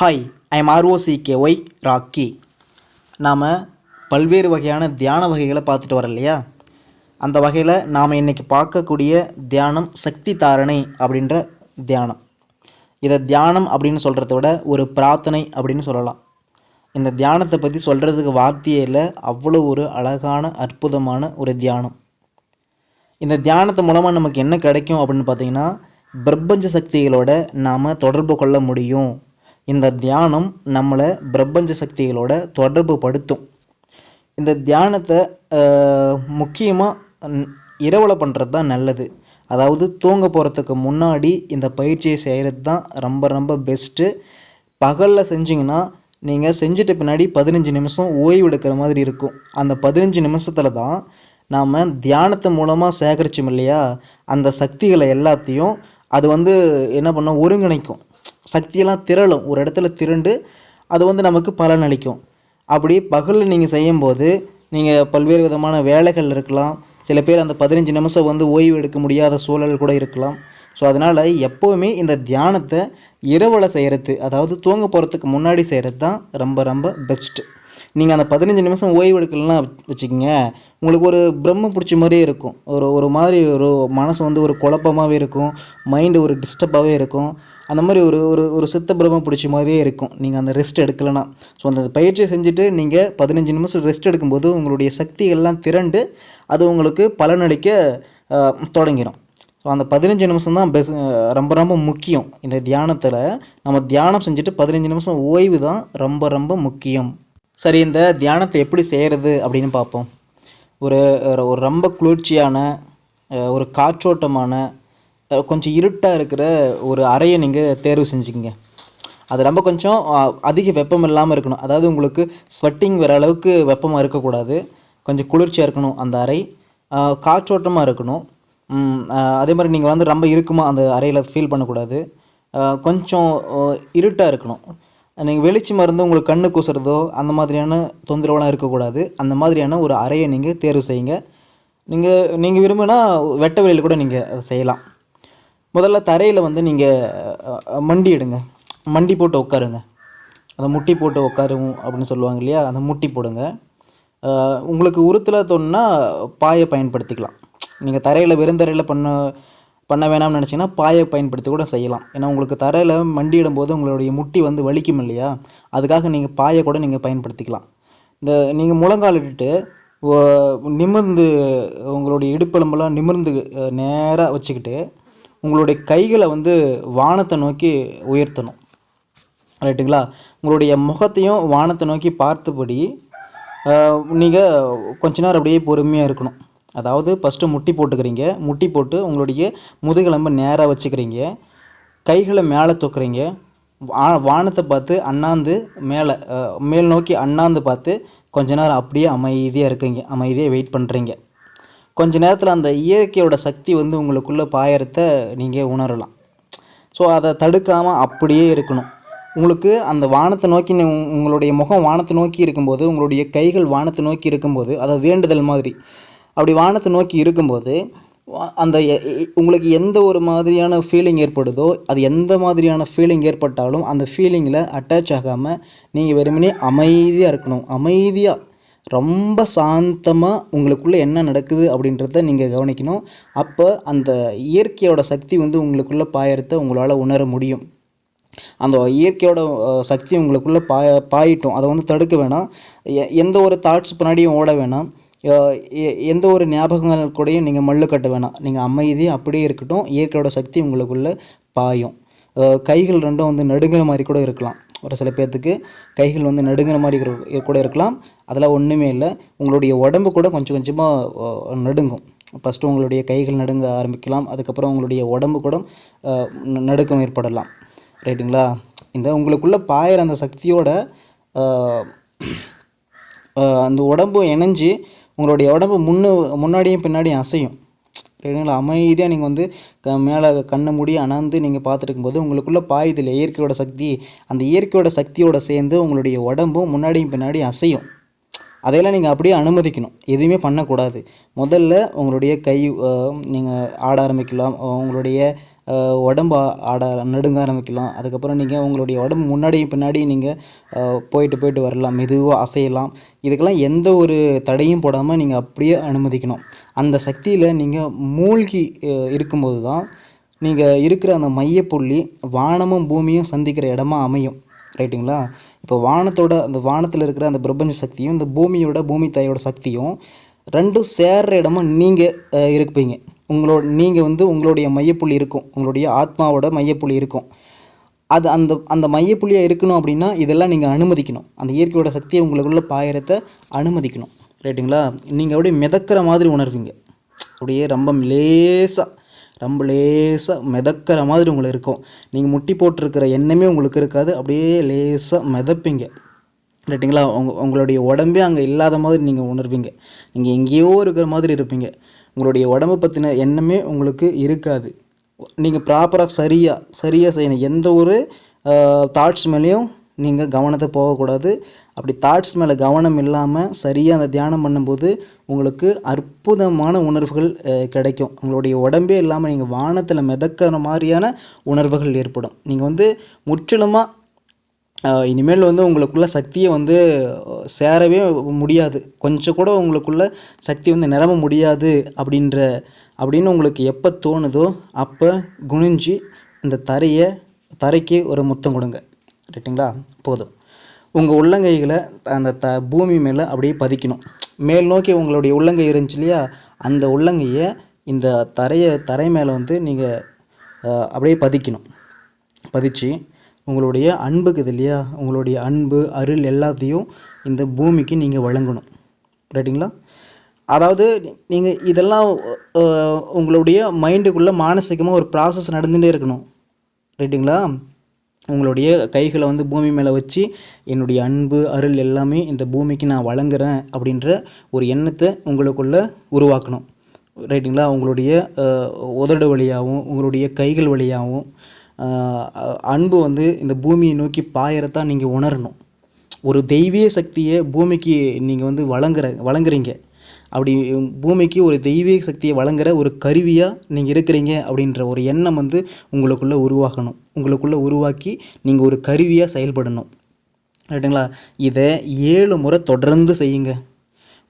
Hi I am R O C K Y Rocky நாம் பல்வேறு வகையான தியான வகைகளை பார்த்துட்டு வரோம் இல்லையா அந்த வகையில் நாம் இன்றைக்கி பார்க்கக்கூடிய தியானம் சக்தி தாரணை அப்படின்ற தியானம். இதை தியானம் அப்படின்னு சொல்கிறத விட ஒரு பிரார்த்தனை அப்படின்னு சொல்லலாம். இந்த தியானத்தை பற்றி சொல்கிறதுக்கு வார்த்தையே இல்லை அவ்வளோ ஒரு அழகான அற்புதமான ஒரு தியானம். இந்த தியானத்து மூலமாக நமக்கு என்ன கிடைக்கும் அப்படின்னு பார்த்தீங்கன்னா பிரபஞ்ச சக்திகளோட நாம் தொடர்பு கொள்ள முடியும். இந்த தியானம் நம்மளை பிரபஞ்ச சக்திகளோட தொடர்பு படுத்தும். இந்த தியானத்தை முக்கியமாக இரவில் பண்ணுறது தான் நல்லது. அதாவது தூங்க போகிறதுக்கு முன்னாடி இந்த பயிற்சியை செய்கிறது தான் ரொம்ப ரொம்ப பெஸ்ட்டு பகலில் செஞ்சிங்கன்னா நீங்கள் செஞ்சுட்ட பின்னாடி பதினஞ்சு நிமிஷம் ஓய்வு எடுக்கிற மாதிரி இருக்கும். அந்த பதினஞ்சு நிமிஷத்தில் தான் நாம் தியானத்து மூலமாக சேகரிச்சோம் இல்லையா? அந்த சக்திகளை எல்லாத்தையும் அது வந்து என்ன பண்ணும்? ஒருங்கிணைக்கும். சக்தியெல்லாம் திரளும். ஒரு இடத்துல திரண்டு அது வந்து நமக்கு பலனளிக்கும் அப்படி பகலில் நீங்கள் செய்யும்போது நீங்கள் பல்வேறு விதமான வேலைகள் இருக்கலாம். சில பேர் அந்த பதினஞ்சு நிமிஷம் வந்து ஓய்வு எடுக்க முடியாத சூழல் கூட இருக்கலாம். ஸோ அதனால் எப்போவுமே இந்த தியானத்தை இரவில் செய்கிறது அதாவது தூங்க போகிறதுக்கு முன்னாடி செய்கிறது தான் ரொம்ப ரொம்ப பெஸ்ட்டு நீங்கள் அந்த பதினஞ்சு நிமிஷம் ஓய்வு எடுக்கலாம் வச்சுக்கோங்க உங்களுக்கு ஒரு பிரம்ம பிடிச்ச மாதிரியே இருக்கும். ஒரு ஒரு மாதிரி ஒரு மனசு வந்து ஒரு குழப்பமாகவே இருக்கும். மைண்டு ஒரு டிஸ்டர்பாகவே இருக்கும். அந்த மாதிரி ஒரு ஒரு ஒரு சித்த பிரமம் பிடிச்ச மாதிரியே இருக்கும். நீங்கள் அந்த ரெஸ்ட் எடுக்கலைன்னா. ஸோ அந்த பயிற்சியை செஞ்சுட்டு நீங்கள் பதினஞ்சு நிமிஷம் ரெஸ்ட் எடுக்கும்போது உங்களுடைய சக்திகள்லாம் திரண்டு அது உங்களுக்கு பலனளிக்க தொடங்கிடும் ஸோ அந்த பதினஞ்சு நிமிஷம் தான் பெஸ் ரொம்ப ரொம்ப முக்கியம். இந்த தியானத்தில் நம்ம தியானம் செஞ்சுட்டு பதினஞ்சு நிமிஷம் ஓய்வு தான் ரொம்ப ரொம்ப முக்கியம். சரி இந்த தியானத்தை எப்படி செய்கிறது அப்படின்னு பார்ப்போம். ஒரு ஒரு ரொம்ப குளிர்ச்சியான ஒரு காற்றோட்டமான கொஞ்சம் இருட்டாக இருக்கிற ஒரு அறையை நீங்கள் தேர்வு செஞ்சுக்கிங்க. அது ரொம்ப கொஞ்சம் அதிக வெப்பம் இல்லாமல் இருக்கணும். அதாவது உங்களுக்கு ஸ்வெட்டிங் வர அளவுக்கு வெப்பமாக இருக்கக்கூடாது. கொஞ்சம் குளிர்ச்சியாக இருக்கணும் அந்த அறை. காற்றோட்டமாக இருக்கணும். அதே மாதிரி நீங்கள் வந்து ரொம்ப இருக்குமா அந்த அறையில் ஃபீல் பண்ணக்கூடாது. கொஞ்சம் இருட்டாக இருக்கணும். நீங்கள் வெளிச்சம் மருந்து உங்களுக்கு கண்ணு கூசுறதோ அந்த மாதிரியான தொந்தரவுலாம் இருக்கக்கூடாது. அந்த மாதிரியான ஒரு அறையை நீங்கள் தேர்வு செய்யுங்க. நீங்கள் நீங்கள் விரும்பினா வெட்ட வெளியில் கூட நீங்கள் அதை செய்யலாம். முதல்ல தரையில் வந்து நீங்கள் மண்டி எடுங்க. மண்டி போட்டு உட்காருங்க. அந்த முட்டி போட்டு உட்காரும் அப்படின்னு சொல்லுவாங்க இல்லையா? அந்த முட்டி போடுங்க. உங்களுக்கு உருத்தில் தோணுன்னா பாயை பயன்படுத்திக்கலாம். நீங்கள் தரையில் வெறும் தரையில் பண்ண பண்ண வேணாம்னு நினச்சிங்கன்னா பாயை பயன்படுத்தி கூட செய்யலாம். ஏன்னா உங்களுக்கு தரையில் மண்டியிடும்போது உங்களுடைய முட்டி வந்து வலிக்கும் இல்லையா? அதுக்காக நீங்கள் பாயை கூட நீங்கள் பயன்படுத்திக்கலாம். இந்த நீங்கள் முழங்கால் இட்டுட்டு ஓ- நிமிர்ந்து உங்களுடைய இடுப்பெலும்பெல்லாம் நிமிர்ந்து நேராக வச்சுக்கிட்டு உங்களுடைய கைகளை வந்து வானத்தை நோக்கி உயர்த்தணும். ரைட்டுங்களா உங்களுடைய முகத்தையும் வானத்தை நோக்கி பார்த்தபடி நீங்கள் கொஞ்ச நேரம் அப்படியே பொறுமையாக இருக்கணும். அதாவது ஃபஸ்ட்டு முட்டி போட்டுக்கிறீங்க. முட்டி போட்டு உங்களுடைய முதுகெலும்பை நேராக வச்சுக்கிறீங்க. கைகளை மேலே தூக்குறீங்க. வானத்தை பார்த்து அண்ணாந்து மேலே மேல் நோக்கி அண்ணாந்து பார்த்து கொஞ்ச நேரம் அப்படியே அமைதியாக இருக்கீங்க. அமைதியாக வெயிட் பண்ணுறீங்க கொஞ்ச நேரத்தில் அந்த இயற்கையோட சக்தி வந்து உங்களுக்குள்ளே பாயறத நீங்கள் உணரலாம். ஸோ அதை தடுக்காமல் அப்படியே இருக்கணும். உங்களுக்கு அந்த வானத்தை நோக்கி உங்களுடைய முகம் வானத்தை நோக்கி இருக்கும்போது உங்களுடைய கைகள் வானத்தை நோக்கி இருக்கும்போது அதை வேண்டுதல் மாதிரி. அப்படி வானத்தை நோக்கி இருக்கும்போது அந்த உங்களுக்கு எந்த ஒரு மாதிரியான ஃபீலிங் ஏற்படுதோ அது எந்த மாதிரியான ஃபீலிங் ஏற்பட்டாலும் அந்த ஃபீலிங்கில் அட்டாச் ஆகாமல் நீங்கள் வெறுமனே அமைதியாக இருக்கணும். அமைதியாக ரொம்ப சாந்தமாக உங்களுக்குள்ளே என்ன நடக்குது அப்படின்றத நீங்கள் கவனிக்கணும். அப்போ அந்த இயற்கையோட சக்தி வந்து உங்களுக்குள்ளே பாயறத உங்களால் உணர முடியும். அந்த இயற்கையோட சக்தி உங்களுக்குள்ளே பாய பாயிட்டும். அதை வந்து தடுக்க வேணாம். எ- எந்த ஒரு தாட்ஸ் பின்னாடியும் ஓட வேணாம். எந்த ஒரு ஞாபகங்கள் கூடயும் நீங்கள் மல்லு கட்ட வேணாம். நீங்கள் அமைதி அப்படியே இருக்கட்டும். இயற்கையோட சக்தி உங்களுக்குள்ளே பாயும். கைகள் ரெண்டும் வந்து நடுங்கிற மாதிரி கூட இருக்கலாம். ஒரு சில பேர்த்துக்கு கைகள் வந்து நடுங்கிற மாதிரி கூட இருக்கலாம். அதெல்லாம் ஒன்றுமே இல்லை. உங்களுடைய உடம்பு கூட கொஞ்சம் கொஞ்சமாக நடுங்கும். ஃபஸ்ட்டு உங்களுடைய கைகள் நடுங்க ஆரம்பிக்கலாம். அதுக்கப்புறம் உங்களுடைய உடம்பு கூட ந- நடுக்கம் ஏற்படலாம். ரைட்டுங்களா? இந்த உங்களுக்குள்ளே பாயிற அந்த சக்தியோட அந்த உடம்பு இணைஞ்சு உங்களுடைய உடம்பு முன்னு முன்னாடியும் பின்னாடியும் அசையும். ரைட்டுங்களா அமைதியாக நீங்கள் வந்து க மேலே கண்ணை மூடி அணாந்து நீங்கள் பார்த்துருக்கும் போது உங்களுக்குள்ளே பாயுது இல்லை இயற்கையோட சக்தி அந்த இயற்கையோட சக்தியோட சேர்ந்து உங்களுடைய உடம்பும் முன்னாடியும் பின்னாடி அசையும். அதையெல்லாம் நீங்கள் அப்படியே அனுமதிக்கணும். எதுவுமே பண்ணக்கூடாது. முதல்ல உங்களுடைய கை நீங்கள் ஆட ஆரம்பிக்கலாம். உங்களுடைய உடம்பு ஆட நடுங்க ஆரம்பிக்கலாம். அதுக்கப்புறம் நீங்கள் உங்களுடைய உடம்பு முன்னாடியும் பின்னாடி நீங்கள் போயிட்டு போயிட்டு வரலாம். மெதுவாக அசையலாம். இதுக்கெல்லாம் எந்த ஒரு தடையும் போடாமல் நீங்கள் அப்படியே அனுமதிக்கணும். அந்த சக்தியில் நீங்கள் மூழ்கி இருக்கும்போது தான் நீங்கள் இருக்கிற அந்த மையப்புள்ளி வானமும் பூமியும் சந்திக்கிற இடமா அமையும். ரைட்டுங்களா? இப்போ வானத்தோட அந்த வானத்தில் இருக்கிற அந்த பிரபஞ்ச சக்தியும் இந்த பூமியோட பூமி தாயோட சக்தியும் ரெண்டும் சேர்ற இடமா நீங்கள் இருப்பீங்க. உங்களோட நீங்கள் வந்து உங்களுடைய மையப்புள்ளி இருக்கும். உங்களுடைய ஆத்மாவோட மையப்புள்ளி இருக்கும். அது அந்த அந்த மையப்புள்ளியாக இருக்கணும் அப்படின்னா இதெல்லாம் நீங்கள் அனுமதிக்கணும். அந்த இயற்கையோட சக்தியை உங்களுக்குள்ள பாயிரத்தை அனுமதிக்கணும். ரைட்டுங்களா? நீங்கள் அப்படியே மிதக்கிற மாதிரி உணர்வீங்க. அப்படியே ரொம்ப லேசாக ரொம்ப லேசாக மிதக்கிற மாதிரி உங்களுக்கு இருக்கும். நீங்கள் முட்டி போட்டிருக்கிற எண்ணமே உங்களுக்கு இருக்காது. அப்படியே லேசாக மிதப்பீங்க. ரைட்டுங்களா? உங்க உங்களுடைய உடம்பே அங்கே இல்லாத மாதிரி நீங்கள் உணர்வீங்க. நீங்கள் எங்கேயோ இருக்கிற மாதிரி இருப்பீங்க. உங்களுடைய உடம்பை பற்றின எண்ணமே உங்களுக்கு இருக்காது. நீங்கள் ப்ராப்பராக சரியாக சரியாக செய்யணும். எந்த ஒரு தாட்ஸ் மேலேயும் நீங்கள் கவனத்தை போகக்கூடாது. அப்படி தாட்ஸ் மேலே கவனம் இல்லாமல் சரியாக அந்த தியானம் பண்ணும்போது உங்களுக்கு அற்புதமான உணர்வுகள் கிடைக்கும். உங்களுடைய உடம்பே இல்லாமல் நீங்கள் வானத்தில் மிதக்கிற மாதிரியான உணர்வுகள் ஏற்படும். நீங்கள் வந்து முற்றிலுமாக இனிமேல் வந்து உங்களுக்குள்ள சக்தியை வந்து சேரவே முடியாது. கொஞ்சம் கூட உங்களுக்குள்ள சக்தி வந்து நிரம்ப முடியாது அப்படின்ற அப்படின்னு உங்களுக்கு எப்போ தோணுதோ அப்போ குனிஞ்சு இந்த தரையை தரைக்கு ஒரு முத்தம் கொடுங்க. ரைட்டுங்களா போதும். உங்கள் உள்ளங்கைகளை அந்த த பூமி மேலே அப்படியே பதிக்கணும். மேல் நோக்கி உங்களுடைய உள்ளங்கை இருந்துச்சு இல்லையா? அந்த உள்ளங்கையை இந்த தரையை தரை மேலே வந்து நீங்கள் அப்படியே பதிக்கணும். பதிச்சு உங்களுடைய அன்புக்கு இது இல்லையா? உங்களுடைய அன்பு அருள் எல்லாத்தையும் இந்த பூமிக்கு நீங்கள் வழங்கணும். ரைட்டுங்களா அதாவது நீங்கள் இதெல்லாம் உங்களுடைய மைண்டுக்குள்ளே மானசீகமாக ஒரு ப்ராசஸ் நடந்துகிட்டே இருக்கணும். ரைட்டுங்களா உங்களுடைய கைகளை வந்து பூமி மேலே வச்சு என்னுடைய அன்பு அருள் எல்லாமே இந்த பூமிக்கு நான் வழங்குறேன் அப்படின்ற ஒரு எண்ணத்தை உங்களுக்குள்ளே உருவாக்கணும். ரைட்டுங்களா உங்களுடைய உதடு வழியாகவும் உங்களுடைய கைகள் வழியாகவும் அன்பு வந்து இந்த பூமியை நோக்கி பாயறதான் நீங்கள் உணரணும். ஒரு தெய்வீக சக்தியை பூமிக்கு நீங்கள் வந்து வழங்குற வழங்குறீங்க. அப்படி பூமிக்கு ஒரு தெய்வீக சக்தியை வழங்குற ஒரு கருவியாக நீங்கள் இருக்கிறீங்க அப்படின்ற ஒரு எண்ணம் வந்து உங்களுக்குள்ளே உருவாகணும். உங்களுக்குள்ளே உருவாக்கி நீங்கள் ஒரு கருவியாக செயல்படணும். ரைட்டுங்களா இதை ஏழு முறை தொடர்ந்து செய்யுங்க.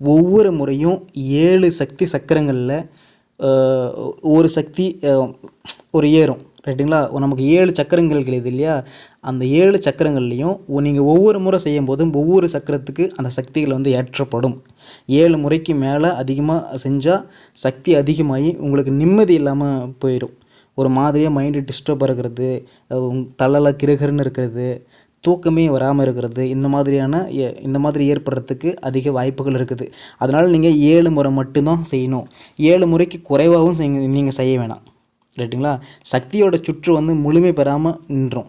ஒவ்வொரு முறையும் ஏழு சக்தி சக்கரங்களில் ஒரு சக்தி ஒரு ஏறும். ரைட்டுங்களா நமக்கு ஏழு சக்கரங்கள் கிடையாது இல்லையா? அந்த ஏழு சக்கரங்கள்லையும் நீங்கள் ஒவ்வொரு முறை செய்யும் போதும் ஒவ்வொரு சக்கரத்துக்கு அந்த சக்திகள் வந்து ஏற்றப்படும். ஏழு முறைக்கு மேலே அதிகமாக செஞ்சால் சக்தி அதிகமாகி உங்களுக்கு நிம்மதி இல்லாமல் போயிடும் ஒரு மாதிரியாக மைண்டு டிஸ்டர்பாக இருக்கிறது தலையில் கிருகிருன்னு இருக்கிறது தூக்கமே வராமல் இருக்கிறது இந்த மாதிரியான இந்த மாதிரி ஏற்படுறதுக்கு அதிக வாய்ப்புகள் இருக்குது. அதனால் நீங்கள் ஏழு முறை மட்டும்தான் செய்யணும். ஏழு முறைக்கு குறைவாகவும் செய் நீங்கள் செய்ய வேணாம். ரைட்டுங்களா சக்தியோட சுற்று வந்து முழுமை பெறாமல் நின்றோம்.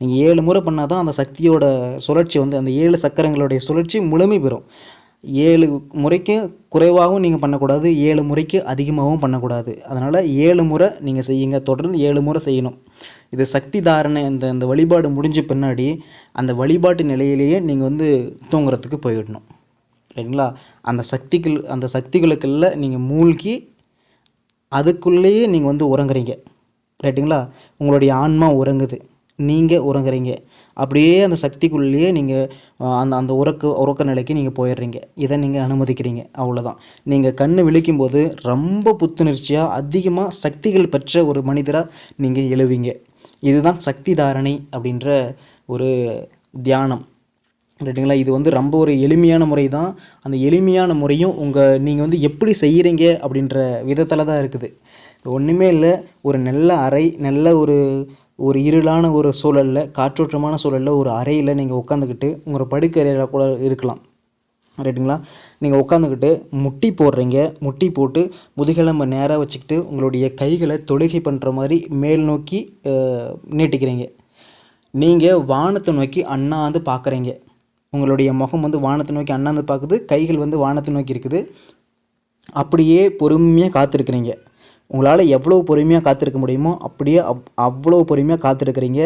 நீங்கள் ஏழு முறை பண்ணால் தான் அந்த சக்தியோட சுழற்சி வந்து அந்த ஏழு சக்கரங்களுடைய சுழற்சி முழுமை பெறும். ஏழு முறைக்கு குறைவாகவும் நீங்கள் பண்ணக்கூடாது ஏழு முறைக்கு அதிகமாகவும் பண்ணக்கூடாது. அதனால் ஏழு முறை நீங்கள் செய்யுங்க. தொடர்ந்து ஏழு முறை செய்யணும். இது சக்தி தாரணை அந்த அந்த வழிபாடு முடிஞ்ச பின்னாடி அந்த வழிபாட்டு நிலையிலேயே நீங்கள் வந்து தூங்குறதுக்கு போயிடணும். ரைட்டுங்களா அந்த சக்திகள் அந்த சக்திகளுக்குள்ள நீங்கள் மூழ்கி அதுக்குள்ளேயே நீங்கள் வந்து உறங்குறீங்க. ரைட்டுங்களா உங்களுடைய ஆன்மா உறங்குது. நீங்கள் உறங்குறீங்க. அப்படியே அந்த சக்திக்குள்ளேயே நீங்கள் அந்த அந்த உறக்க உறக்க நிலைக்கு நீங்கள் போயிடுறீங்க. இதை நீங்கள் அனுமதிக்கிறீங்க. அவ்வளோதான் நீங்கள் கண்ணு விழிக்கும்போது ரொம்ப புத்துணர்ச்சியாக அதிகமாக சக்திகள் பெற்ற ஒரு மனிதராக நீங்கள் எழுவீங்க. இதுதான் சக்தி தாரணை அப்படின்ற ஒரு தியானம். ரைட்டுங்களா இது வந்து ரொம்ப ஒரு எளிமையான முறை தான் அந்த எளிமையான முறையும் உங்கள் நீங்கள் வந்து எப்படி செய்கிறீங்க அப்படின்ற விதத்தில் தான் இருக்குது ஒன்றுமே இல்லை ஒரு நல்ல அறை நல்ல ஒரு ஒரு இருளான ஒரு சூழலில் காற்றோட்டமான சூழலில் ஒரு அறையில் நீங்கள் உட்காந்துக்கிட்டு உங்கள் படுக்கறையில் கூட இருக்கலாம். ரைட்டுங்களா நீங்கள் உட்காந்துக்கிட்டு முட்டி போடுறீங்க. முட்டி போட்டு முதுகெலும்பை நேராக வச்சுக்கிட்டு உங்களுடைய கைகளை தொழுகை பண்ணுற மாதிரி மேல் நோக்கி நீட்டிக்கிறீங்க. நீங்கள் வானத்தை நோக்கி அண்ணாந்து பார்க்குறீங்க உங்களுடைய முகம் வந்து வானத்தை நோக்கி அண்ணாந்து பார்க்குது கைகள் வந்து வானத்தை நோக்கி இருக்குது. அப்படியே பொறுமையாக காத்திருக்கிறீங்க. உங்களால் எவ்வளோ பொறுமையாக காத்திருக்க முடியுமோ அப்படியே அவ் அவ்வளோ பொறுமையாக காத்திருக்கிறீங்க.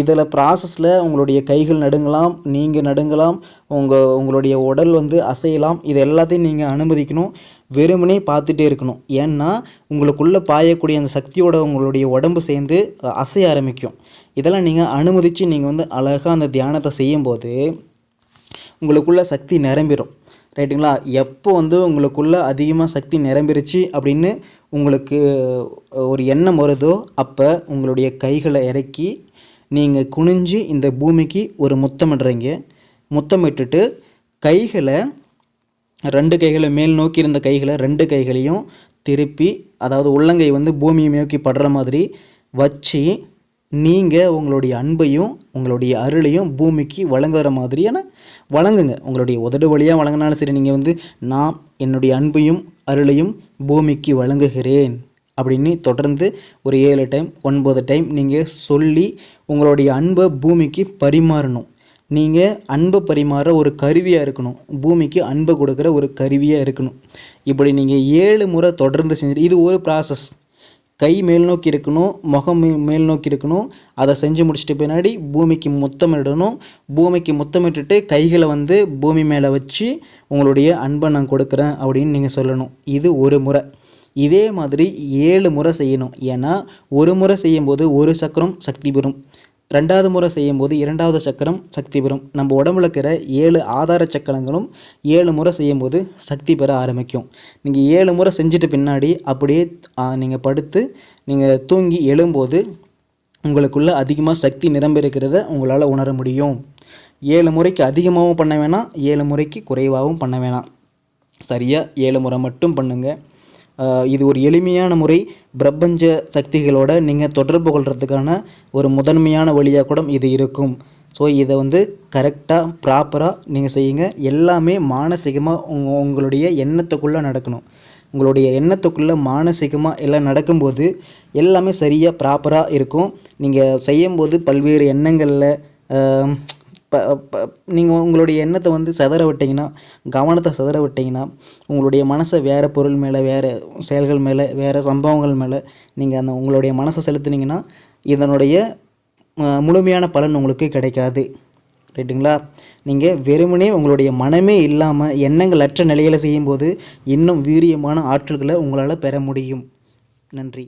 இதில் ப்ராசஸில் உங்களுடைய கைகள் நடுங்கலாம் நீங்கள் நடுங்கலாம் உங்கள் உங்களுடைய உடல் வந்து அசையலாம். இது எல்லாத்தையும் நீங்கள் அனுமதிக்கணும். வெறுமனே பார்த்துட்டே இருக்கணும். ஏன்னா உங்களுக்குள்ளே பாயக்கூடிய அந்த சக்தியோட உங்களுடைய உடம்பு சேர்ந்து அசைய ஆரம்பிக்கும். இதெல்லாம் நீங்கள் அனுமதித்து நீங்கள் வந்து அழகாக அந்த தியானத்தை செய்யும்போது உங்களுக்குள்ள சக்தி நிரம்பிடும் ரைட்டுங்களா? எப்போ வந்து உங்களுக்குள்ளே அதிகமாக சக்தி நிரம்பிருச்சு அப்படின்னு உங்களுக்கு ஒரு எண்ணம் வருதோ அப்போ உங்களுடைய கைகளை இறக்கி நீங்கள் குனிஞ்சு இந்த பூமிக்கு ஒரு முத்தமிடுறீங்க. முத்தமிட்டுட்டு கைகளை ரெண்டு கைகளை மேல் நோக்கி இருந்த கைகளை ரெண்டு கைகளையும் திருப்பி அதாவது உள்ளங்கை வந்து பூமியை நோக்கி படுற மாதிரி வச்சு நீங்கள் உங்களுடைய அன்பையும் உங்களுடைய அருளையும் பூமிக்கு வழங்குற மாதிரியான வழங்குங்க. உங்களுடைய உதடு வழியாக வழங்கினாலும் சரி நீங்கள் வந்து நான் என்னுடைய அன்பையும் அருளையும் பூமிக்கு வழங்குகிறேன். அப்படின்னு தொடர்ந்து ஒரு ஏழு டைம் ஒன்பது டைம் நீங்கள் சொல்லி உங்களுடைய அன்பை பூமிக்கு பரிமாறணும். நீங்கள் அன்பை பரிமாற ஒரு கருவியாக இருக்கணும். பூமிக்கு அன்பை கொடுக்குற ஒரு கருவியாக இருக்கணும். இப்படி நீங்கள் ஏழு முறை தொடர்ந்து செஞ்சு இது ஒரு ப்ராசஸ் கை மேல் நோக்கி இருக்கணும் முகம் மேல் நோக்கி இருக்கணும். அதை செஞ்சு முடிச்சுட்டு பின்னாடி பூமிக்கு முத்தமிடணும். பூமிக்கு முத்தமிட்டுட்டு கைகளை வந்து பூமி மேலே வச்சு உங்களுடைய அன்பை நான் கொடுக்குறேன் அப்படின்னு நீங்கள் சொல்லணும். இது ஒரு முறை. இதே மாதிரி ஏழு முறை செய்யணும். ஏன்னா ஒரு முறை செய்யும்போது ஒரு சக்கரம் சக்தி பெறும். ரெண்டாவது முறை செய்யும்போது இரண்டாவது சக்கரம் சக்தி பெறும். நம்ம உடம்புல இருக்கிற ஏழு ஆதார சக்கரங்களும் ஏழு முறை செய்யும்போது சக்தி பெற ஆரம்பிக்கும். நீங்கள் ஏழு முறை செஞ்சுட்டு பின்னாடி அப்படியே நீங்கள் படுத்து நீங்கள் தூங்கி எழும்போது உங்களுக்குள்ள அதிகமாக சக்தி நிரம்பியிருக்கிறத உங்களால் உணர முடியும். ஏழு முறைக்கு அதிகமாகவும் பண்ண வேணாம் ஏழு முறைக்கு குறைவாகவும் பண்ண வேணாம். சரியாக ஏழு முறை மட்டும் பண்ணுங்கள் இது ஒரு எளிமையான முறை பிரபஞ்ச சக்திகளோட நீங்கள் தொடர்பு கொள்கிறதுக்கான ஒரு முதன்மையான வழியாக கூட இது இருக்கும். ஸோ இதை வந்து கரெக்டாக ப்ராப்பராக நீங்கள் செய்யுங்க. எல்லாமே மானசீகமாக உங்க உங்களுடைய எண்ணத்துக்குள்ளே நடக்கணும். உங்களுடைய எண்ணத்துக்குள்ளே மானசீகமாக எல்லாம் நடக்கும்போது எல்லாமே சரியாக ப்ராப்பராக இருக்கும். நீங்கள் செய்யும்போது பல்வேறு எண்ணங்களில் இப்போ நீங்கள் உங்களுடைய எண்ணத்தை வந்து சிதற விட்டிங்கன்னா கவனத்தை சிதற விட்டிங்கன்னா உங்களுடைய மனசை வேறு பொருள் மேலே வேறு செயல்கள் மேலே வேறு சம்பவங்கள் மேலே நீங்கள் அந்த உங்களுடைய மனசை செலுத்துனீங்கன்னா இதனுடைய முழுமையான பலன் உங்களுக்கு கிடைக்காது. ரைட்டுங்களா? நீங்கள் வெறுமனே உங்களுடைய மனமே இல்லாமல் எண்ணங்கள் அற்ற நிலையில் செய்யும்போது இன்னும் வீரியமான ஆற்றல்களை உங்களால் பெற முடியும். நன்றி.